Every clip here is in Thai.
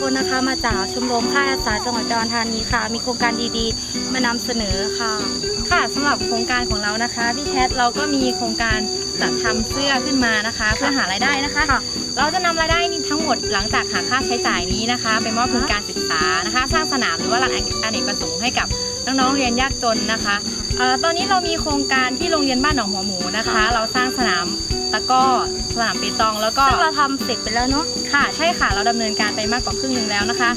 คนนะคะมาจากชมรมค่ายอาสาจังหวัดอุดรธานีค่ะ มีโครงการดีๆ มานำเสนอค่ะ ค่ะสำหรับโครงการของเรานะคะพี่แคทเราก็มีโครงการจัดทำเสื้อขึ้นมานะคะ เพื่อหารายได้นะคะค่ะเราจะนำรายได้นี้ทั้งหมดหลังจากหักค่าใช้จ่ายนี้นะคะ ไปมอบทุนการศึกษานะคะสร้างสนามหรือว่าลานอเนกประสงค์ให้กับน้องๆเรียนยากจนนะคะเอ่อตอนนี้เรามีโครงการที่โรงเรียนบ้านหนองหัวหมูนะคะค่ะเราสร้างสนามตะกร้อสนามเปตองแล้วก็ซึ่งเราทำเสร็จไปแล้วเนาะค่ะ ใช่ค่ะเราดำเนินการไปมากกว่าครึ่งหนึ่งแล้วนะคะ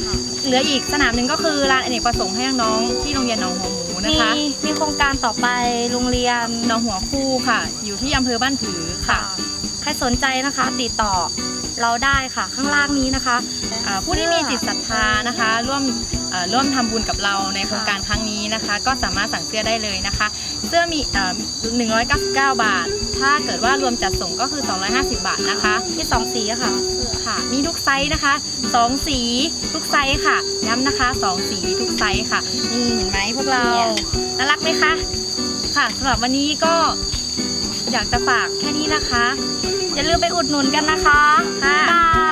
เหลืออีกสนามหนึ่งก็คือลานอเนกประสงค์ให้น้องๆที่โรงเรียนหนองหัวหมูนะมีคะมีโครงการต่อไปโรงเรียนหนองหัวคู่ค่ะ อยู่ที่อำเภอบ้านผือค่ะ ใครสนใจนะคะติดต่อ เราได้ค่ะข้างล่างนี้นะคะอ่าผู้ที่มีจิตศรัทธานะคะ ร่วมเอ่อร่วมทำบุญกับเราในโครงการครั้งนี้นะคะ ก็สามารถสั่งเสื้อได้เลยนะคะ เสื้อมีเอ่อ199 บาท ถ้าเกิดว่ารวมจัดส่งก็คือ 250 บาทนะคะที่สองสีอะค่ะค่ะ มีทุกไซส์นะคะ 2 สีทุกไซส์ค่ะ ย้ำนะคะ 2 สีทุกไซส์ค่ะนี่เห็นไหมพวกเราเนี่ยน่ารักไหมคะค่ะสำหรับวันนี้ก็ อยากจะฝากแค่นี้นะคะ อย่าลืมไปอุดหนุนกันนะคะค่ะบ๊ายบาย